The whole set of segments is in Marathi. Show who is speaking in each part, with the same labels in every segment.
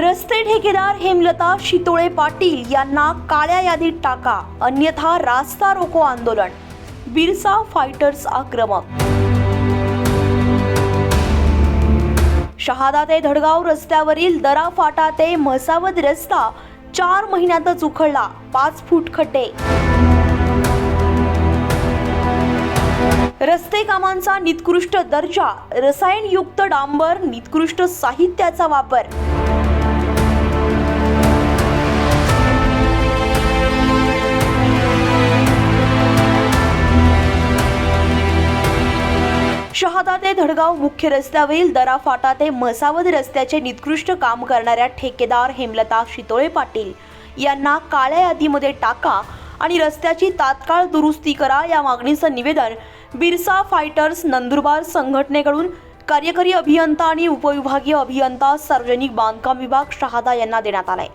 Speaker 1: रस्ते ठेकेदार हेमलता शितोळे पाटील यांना काळ्या यादीत टाका अन्यथा रास्ता रोको आंदोलन. बिरसा फायटर्स आक्रमक. शहादा ते धडगाव रस्त्यावरील दरा फाटा ते म्हसावद रस्ता चार महिन्यातच उखडला पाच फूट खड्डे. रस्ते कामांचा निकृष्ट दर्जा रसायनयुक्त डांबर निकृष्ट साहित्याचा वापर. शहादा मुख्य रस्त्यावरील दरा फाटा ते मसावद रस्त्याचे निकृष्ट काम करणाऱ्या ठेकेदार हेमलता शितोळे पाटील यांना काळ्या यादीमध्ये टाका आणि रस्त्याची तात्काळ दुरुस्ती करा या मागणीचं निवेदन बिरसा फायटर्स नंदुरबार संघटनेकडून कार्यकारी अभियंता आणि उपविभागीय अभियंता सार्वजनिक बांधकाम विभाग शहादा यांना देण्यात आलाय.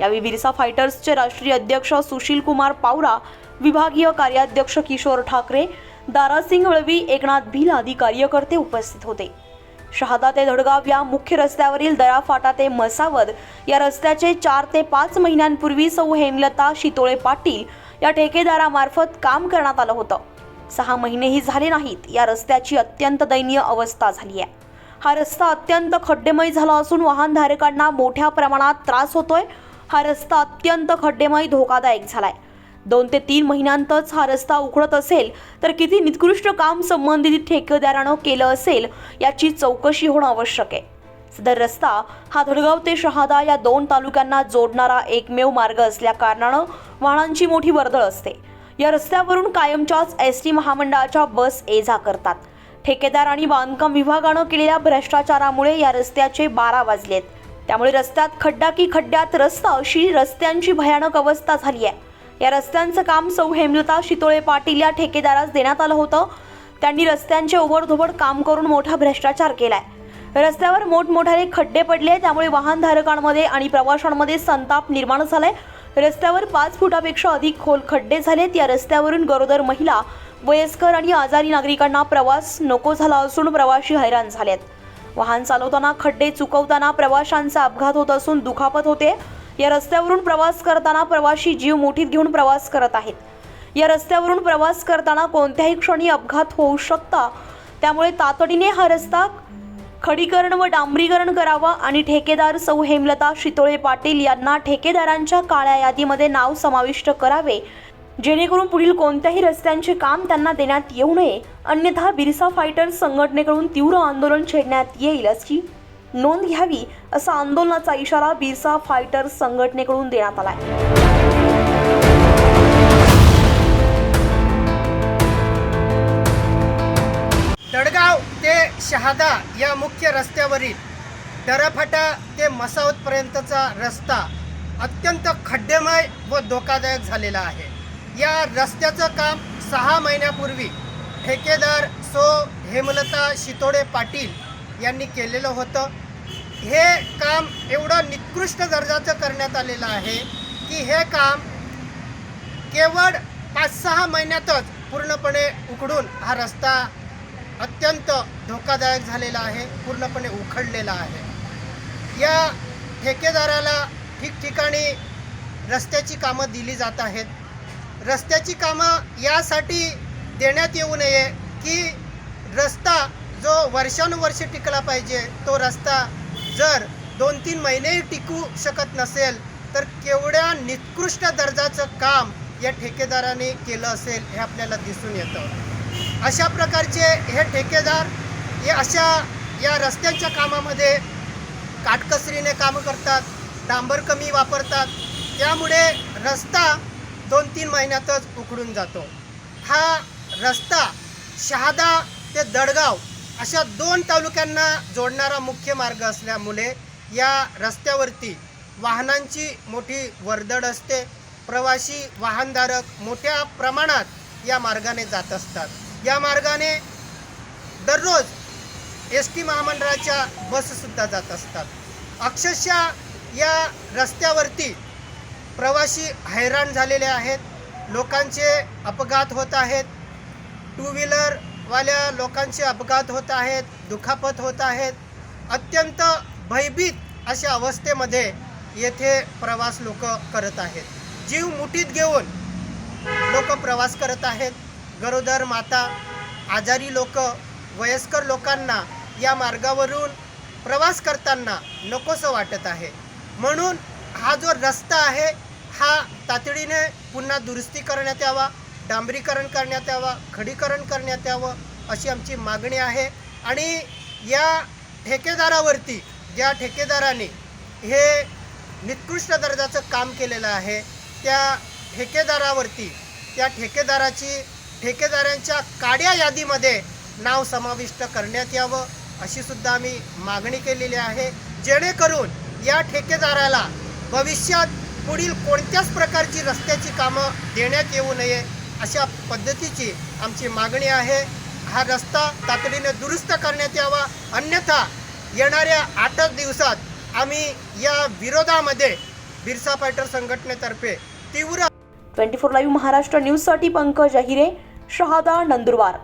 Speaker 1: यावेळी बिरसा फायटर्सचे राष्ट्रीय अध्यक्ष सुशील कुमार पावरा विभागीय कार्याध्यक्ष किशोर ठाकरे दारासिंग वळवी एकनाथ भिल आदी कार्यकर्ते उपस्थित होते. शहादा ते धडगाव या मुख्य रस्त्यावरील दरा फाटा ते मसावद या रस्त्याचे चार ते पाच महिन्यांपूर्वी सौ हेमलता शितोळे पाटील या ठेकेदारामार्फत काम करण्यात आलं होतं. सहा महिनेही झाले नाहीत. या रस्त्याची अत्यंत दयनीय अवस्था झाली आहे. हा रस्ता अत्यंत खड्डेमय झाला असून वाहनधारकांना मोठ्या प्रमाणात त्रास होतोय. हा रस्ता अत्यंत खड्डेमय धोकादायक झालाय. दोन ते तीन महिन्यांतच हा रस्ता उखडत असेल तर किती निकृष्ट काम संबंधित ठेकेदारानं केलं असेल याची चौकशी होणं आवश्यक आहे. सदर रस्ता हा धडगाव ते शहादा या दोन तालुक्यांना जोडणारा एकमेव मार्ग असल्या कारणानं वाहनांची मोठी वर्दळ असते. या रस्त्यावरून कायमच्याच एस टी महामंडळाच्या बस ये जा करतात. ठेकेदार आणि बांधकाम विभागानं केलेल्या भ्रष्टाचारामुळे या रस्त्याचे बारा वाजलेत. त्यामुळे रस्त्यात खड्डा की खड्ड्यात रस्ता अशी रस्त्यांची भयानक अवस्था झाली आहे. या रस्त्यांचं काम सौ हेमलता शितोळे पाटील या ठेकेदारास देण्यात आलं होतं. त्यांनी रस्त्यांचे ओबडधोबड काम करून मोठा भ्रष्टाचार केलाय. रस्त्यावर मोठमोठ्याने खड्डे पडले त्यामुळे वाहनधारकांमध्ये आणि प्रवाशांमध्ये संताप निर्माण झालाय. रस्त्यावर पाच फुटापेक्षा अधिक खोल खड्डे झालेत. या रस्त्यावरून गरोदर महिला वयस्कर आणि आजारी नागरिकांना प्रवास नको झाला असून प्रवासी हैराण झालेत. वाहन चालवताना खड्डे चुकवताना प्रवाशांचा अपघात होत असून दुखापत होते. या रस्त्यावरून प्रवास करताना प्रवासी जीव मुठीत घेऊन प्रवास करत आहेत. या रस्त्यावरून प्रवास करताना कोणत्याही क्षणी अपघात होऊ शकता. त्यामुळे तातडीने हा रस्ता खडीकरण व डांबरीकरण करावा आणि ठेकेदार सौ हेमलता शितोळे पाटील यांना ठेकेदारांच्या काळ्या यादीमध्ये नाव समाविष्ट करावे. जेणेकरून पुढील कोणत्याही रस्त्यांचे काम त्यांना देण्यात येऊ नये. अन्यथा बिरसा फायटर्स संघटनेकडून तीव्र आंदोलन छेडण्यात येईल अशी नोंद घ्यावी असा आंदोलनाचा इशारा बिरसा फायटर संघटनेकडून देण्यात आलाय.
Speaker 2: दडगाव ते शहादा या मुख्य रस्त्यावरील दराफाटा ते मसावतपर्यंतचा रस्ता अत्यंत खड्डेमय व धोकादायक झालेला आहे. या रस्त्याचं काम सहा महिन्यापूर्वी ठेकेदार सो हेमलता शितोडे पाटील यांनी केलेलं होतं. हे काम एवढं निकृष्ट दर्जाचं करण्यात आलेलं आहे की हे काम केवळ पाच सहा महिन्यातच पूर्णपणे उकडून हा रस्ता अत्यंत धोकादायक झालेला आहे पूर्णपणे उखडलेला आहे. या ठेकेदाराला ठिकठिकाणी रस्त्याची कामं दिली जात आहेत. रस्त्याची कामं यासाठी देण्यात येऊ नये की रस्ता जो वर्षानुवर्ष टिकला पाहिजे तो रस्ता जर दोन तीन महिनेही टिकू शकत नसेल तर केवढ्या निकृष्ट दर्जाचं काम या ठेकेदाराने केलं असेल हे आपल्याला दिसून येतं. अशा प्रकारचे हे ठेकेदार हे अशा या रस्त्यांच्या कामामध्ये काटकसरीने कामं करतात डांबर कमी वापरतात त्यामुळे रस्ता दोन तीन महिन्यातच उकडून जातो. हा रस्ता शहादा ते दडगाव अशा दोन तालुक्यांना जोडणारा मुख्य मार्ग असल्यामुळे या रस्त्यावरती वाहनांची मोठी वर्दळ असते. प्रवासी वाहनधारक मोठ्या प्रमाणात या मार्गाने जात असतात. या मार्गाने दररोज एस टी महामंडळाच्या बससुद्धा जात असतात. अक्षरशः या रस्त्यावरती प्रवासी हैराण झालेले आहेत. लोकांचे अपघात होत आहेत. टू व्हीलर वाल्या लोकांचे अपघात होत आहेत दुखापत होत आहेत. अत्यंत भयभीत अशा अवस्थेमध्ये येथे प्रवास लोक करत आहेत. जीव मुठीत घेऊन लोक प्रवास करत आहेत. गरोदर माता आजारी लोक वयस्कर लोकांना या मार्गावरून प्रवास करताना नकोसं वाटत आहे. म्हणून हा जो रस्ता आहे हा तातडीने पुन्हा दुरुस्ती करण्यात यावा. डांबरीकरण करण्यात यावं खडीकरण करण्यात यावं अशी आमची मागणी आहे. आणि या ठेकेदारावरती ज्या ठेकेदाराने हे निकृष्ट दर्जाचं काम केलेलं आहे त्या ठेकेदारावरती त्या ठेकेदाराची ठेकेदारांच्या काड्या यादीमध्ये नाव समाविष्ट करण्यात यावं अशी सुद्धा आम्ही मागणी केलेली आहे. जेणेकरून या ठेकेदाराला भविष्यात पुढील कोणत्याच प्रकारची रस्त्याची कामं देण्यात येऊ नये अशा पद्धतीची आमची मागणी आहे. हा रस्ता तातडीने दुरुस्त करण्यात यावा. अन्यथा येणाऱ्या आठच दिवसात आम्ही या विरोधामध्ये बिरसा फायटर संघटनेतर्फे तीव्र
Speaker 1: ट्वेंटी फोर लाईव्ह महाराष्ट्र न्यूजसाठी पंकज अहिरे शहादा नंदुरबार.